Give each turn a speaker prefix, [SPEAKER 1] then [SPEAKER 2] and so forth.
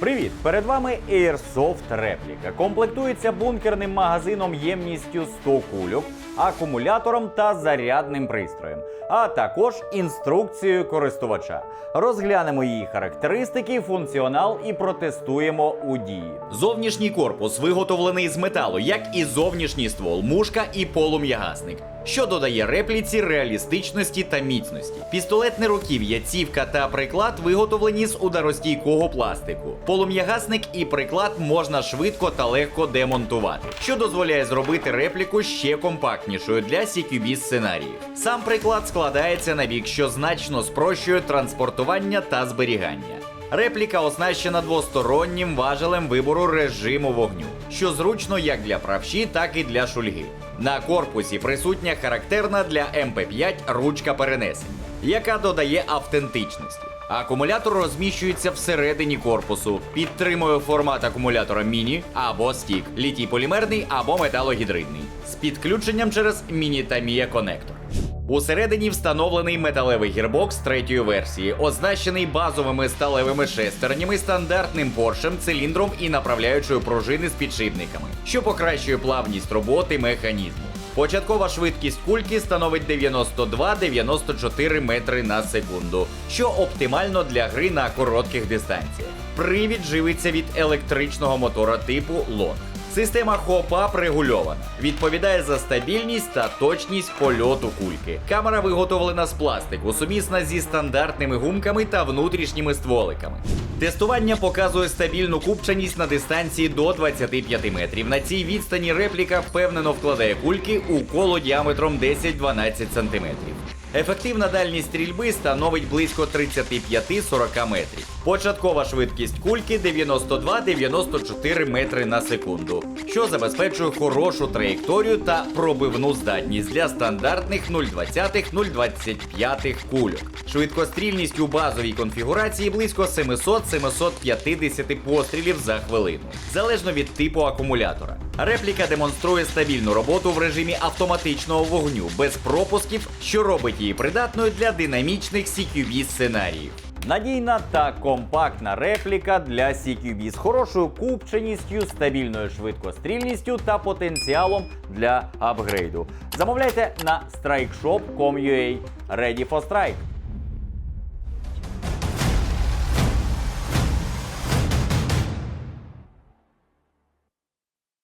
[SPEAKER 1] Привіт! Перед вами Airsoft репліка. Комплектується бункерним магазином ємністю 100 кульок, акумулятором та зарядним пристроєм, а також інструкцією користувача. Розглянемо її характеристики, функціонал і протестуємо у дії.
[SPEAKER 2] Зовнішній корпус виготовлений з металу, як і зовнішній ствол, мушка і полум'ягасник, що додає репліці реалістичності та міцності. Пістолетне руків'я, цівка та приклад виготовлені з ударостійкого пластику. Полум'ягасник і приклад можна швидко та легко демонтувати, що дозволяє зробити репліку ще компактнішою для CQB сценаріїв. Сам приклад складається на бік, що значно спрощує транспортування та зберігання. Репліка оснащена двостороннім важелем вибору режиму вогню, що зручно як для правші, так і для шульги. На корпусі присутня характерна для МП5 ручка перенесення, яка додає автентичності. Акумулятор розміщується всередині корпусу, підтримує формат акумулятора міні або стік, літій полімерний або металогідридний, з підключенням через міні та мія конектор. Усередині встановлений металевий гірбокс третьої версії, оснащений базовими сталевими шестернями, стандартним поршем, циліндром і направляючою пружини з підшипниками, що покращує плавність роботи механізму. Початкова швидкість кульки становить 92-94 метри на секунду, що оптимально для гри на коротких дистанціях. Привід живиться від електричного мотора типу Long. Система хопап регульована, відповідає за стабільність та точність польоту кульки. Камера виготовлена з пластику, сумісна зі стандартними гумками та внутрішніми стволиками. Тестування показує стабільну купчаність на дистанції до 25 метрів. На цій відстані репліка впевнено вкладає кульки у коло діаметром 10-12 см. Ефективна дальність стрільби становить близько 35-40 метрів. Початкова швидкість кульки 92-94 метри на секунду, що забезпечує хорошу траєкторію та пробивну здатність для стандартних 0,20-0,25 кульок. Швидкострільність у базовій конфігурації близько 700-750 пострілів за хвилину, залежно від типу акумулятора. Репліка демонструє стабільну роботу в режимі автоматичного вогню без пропусків, що робить її придатною для динамічних CQB сценаріїв.
[SPEAKER 1] Надійна та компактна репліка для CQB з хорошою купченістю, стабільною швидкострільністю та потенціалом для апгрейду. Замовляйте на strikeshop.com.ua. Ready for strike!